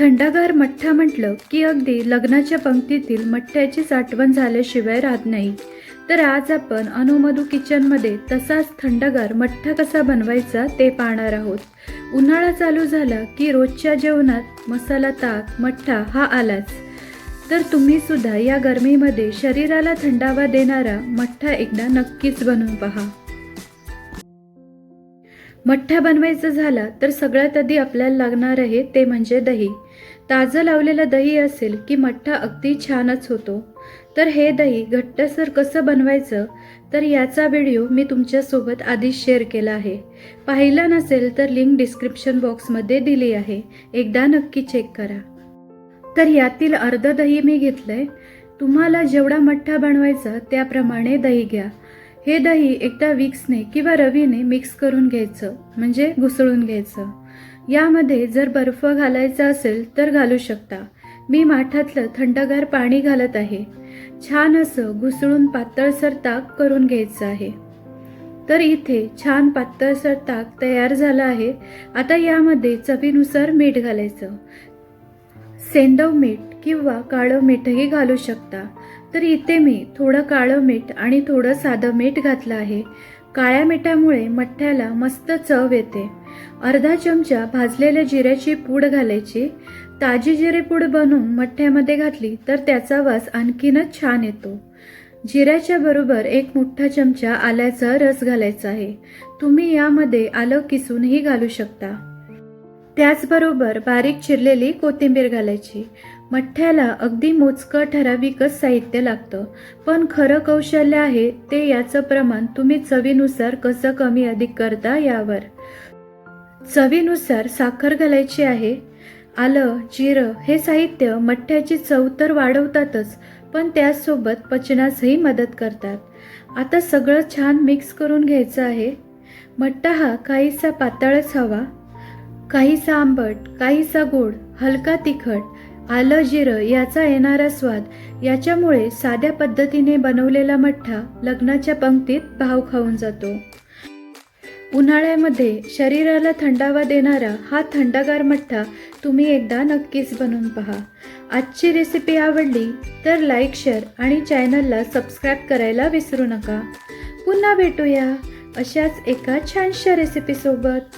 थंडगार मठ्ठा म्हटलं की अगदी लग्नाच्या पंक्तीतील मठ्ठ्याचीच आठवण झाल्याशिवाय राहत नाही. तर आज आपण अनुमधू किचनमध्ये तसाच थंडगार मठ्ठा कसा बनवायचा ते पाहणार आहोत. उन्हाळा चालू झाला की रोजच्या जेवणात मसाला ताक मठ्ठा हा आलाच. तर तुम्ही सुद्धा या गरमीमध्ये शरीराला थंडावा देणारा मठ्ठा एकदा नक्कीच बनवून पहा. मठ्ठा बनवायचं झाला तर सगळ्यात आधी आपल्याला लागणार आहे ते म्हणजे दही. ताजं लावलेलं दही असेल की मठ्ठा अगदी छानच होतो. तर हे दही घट्टसर कसं बनवायचं? तर याचा व्हिडिओ मी तुमच्यासोबत आधीच शेअर केला आहे. पाहिला नसेल तर लिंक डिस्क्रिप्शन बॉक्समध्ये दिली आहे. एकदा नक्की चेक करा. तर यातील अर्ध दही मी घेतलंय. तुम्हाला जेवढा मठ्ठा बनवायचा त्याप्रमाणे दही घ्या. हे दही एकदा विक्सने किंवा रवीने मिक्स करून घ्यायचं म्हणजे घुसळून घ्यायचं. यामध्ये जर बर्फ घालायचा असेल तर घालू शकता. मी माठातलं थंडगार पाणी घालत आहे. छान असं घुसळून पातळसर ताक करून घ्यायचं आहे. तर इथे छान पातळसर ताक तयार झालं आहे. आता यामध्ये चवीनुसार मीठ घालायचं. सेंदव मीठ किंवा काळं मीठही घालू शकता. तर इथे मी थोडं काळं मीठ आणि थोडं साधं मीठ घातलं आहे. काळ्या मिठामुळे मठ्ठ्याला मस्त चव येते. अर्धा चमचा भाजलेल्या जिऱ्याची पूड घालायची. ताजी जिरे पूड बनवून मठ्ठ्यामध्ये घातली तर त्याचा वास आणखीनच छान येतो. जिऱ्याच्या बरोबर एक मोठा चमचा आल्याचा रस घालायचा आहे. तुम्ही यामध्ये आलं किसूनही घालू शकता. त्याचबरोबर बारीक चिरलेली कोथिंबीर घालायची. मठ्ठ्याला अगदी मोजकं ठराविकच साहित्य लागतं. पण खरं कौशल्य आहे ते याचं प्रमाण तुम्ही चवीनुसार कसं कमी अधिक करता यावर. चवीनुसार साखर घालायची आहे. आलं जिरं हे साहित्य मठ्ठ्याची चव तर वाढवतातच पण त्याचसोबत पचनासही मदत करतात. आता सगळं छान मिक्स करून घ्यायचं आहे. मठ्ठा हा काहीसा पातळच हवा. काहीसा आंबट काहीसा गोड हलका तिखट आलं जिरं याचा येणारा स्वाद. याच्यामुळे साध्या पद्धतीने बनवलेला मठ्ठा लग्नाच्या पंक्तीत भाव खाऊन जातो. उन्हाळ्यामध्ये शरीराला थंडावा देणारा हा थंडगार मठ्ठा तुम्ही एकदा नक्कीच बनवून पहा. आजची रेसिपी आवडली तर लाईक शेअर आणि चॅनलला सबस्क्राईब करायला विसरू नका. पुन्हा भेटूया अशाच एका छानशा रेसिपीसोबत